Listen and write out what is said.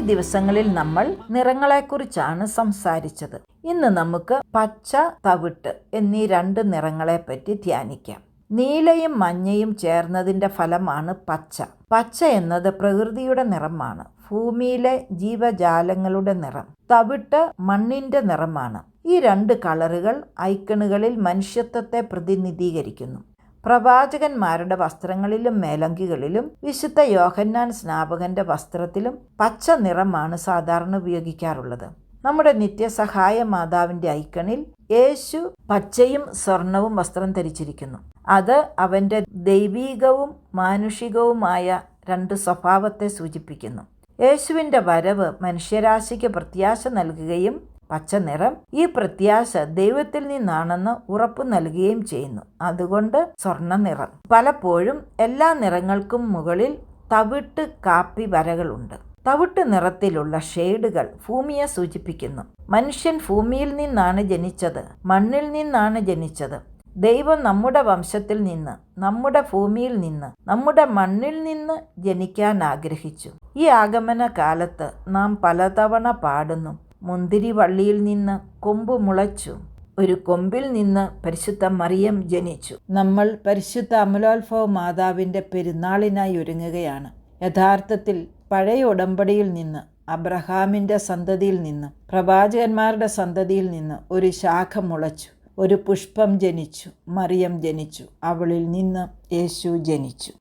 ദിവസങ്ങളിൽ നമ്മൾ നിറങ്ങളെക്കുറിച്ചാണ് സംസാരിച്ചത്. ഇന്ന് നമുക്ക് പച്ച തവിട്ട് എന്നീ രണ്ട് നിറങ്ങളെ പറ്റി ധ്യാനിക്കാം. നീലയും മഞ്ഞയും ചേർന്നതിന്റെ ഫലമാണ് പച്ച. പച്ച എന്നത് പ്രകൃതിയുടെ നിറമാണ്. ഭൂമിയിലെ ജീവജാലങ്ങളുടെ നിറം. തവിട്ട് മണ്ണിന്റെ നിറമാണ്. ഈ രണ്ട് കളറുകൾ ഐക്കണുകളിൽ മനുഷ്യത്വത്തെ പ്രതിനിധീകരിക്കുന്നു. പ്രവാചകന്മാരുടെ വസ്ത്രങ്ങളിലും മേലങ്കികളിലും വിശുദ്ധ യോഹന്നാൻ സ്നാപകന്റെ വസ്ത്രത്തിലും പച്ച നിറമാണ് സാധാരണ ഉപയോഗിക്കാറുള്ളത്. നമ്മുടെ നിത്യസഹായ മാതാവിന്റെ ഐക്കണിൽ യേശു പച്ചയും സ്വർണവും വസ്ത്രം ധരിച്ചിരിക്കുന്നു. അത് അവന്റെ ദൈവീകവും മാനുഷികവുമായ രണ്ട് സ്വഭാവത്തെ സൂചിപ്പിക്കുന്നു. യേശുവിന്റെ വരവ് മനുഷ്യരാശിക്ക് പ്രത്യാശ നൽകുകയും പച്ച നിറം ഈ പ്രത്യാശ ദൈവത്തിൽ നിന്നാണെന്ന് ഉറപ്പു നൽകുകയും ചെയ്യുന്നു. അതുകൊണ്ട് സ്വർണ നിറം. പലപ്പോഴും എല്ലാ നിറങ്ങൾക്കും മുകളിൽ തവിട്ട് കാപ്പി വരകളുണ്ട്. തവിട്ട് നിറത്തിലുള്ള ഷെയ്ഡുകൾ ഭൂമിയെ സൂചിപ്പിക്കുന്നു. മനുഷ്യൻ ഭൂമിയിൽ നിന്നാണ് ജനിച്ചത് മണ്ണിൽ നിന്നാണ് ജനിച്ചത്. ദൈവം നമ്മുടെ വംശത്തിൽ നിന്ന് നമ്മുടെ ഭൂമിയിൽ നിന്ന് നമ്മുടെ മണ്ണിൽ നിന്ന് ജനിക്കാൻ ആഗ്രഹിച്ചു. ഈ ആഗമന കാലത്ത് നാം പലതവണ പാടുന്നു. മുന്തിരി വള്ളിയിൽ നിന്ന് കൊമ്പ് മുളച്ചു. ഒരു കൊമ്പിൽ നിന്ന് പരിശുദ്ധ മറിയം ജനിച്ചു. നമ്മൾ പരിശുദ്ധ അമലോത്ഭവ മാതാവിന്റെ പെരുന്നാളിനായി ഒരുങ്ങുകയാണ്. യഥാർത്ഥത്തിൽ പഴയ ഉടമ്പടിയിൽ നിന്ന് അബ്രഹാമിന്റെ സന്തതിയിൽ നിന്ന് പ്രവാചകന്മാരുടെ സന്തതിയിൽ നിന്ന് ഒരു ശാഖ മുളച്ചു. ഒരു പുഷ്പം ജനിച്ചു മറിയം ജനിച്ചു. അവളിൽ നിന്ന് യേശു ജനിച്ചു.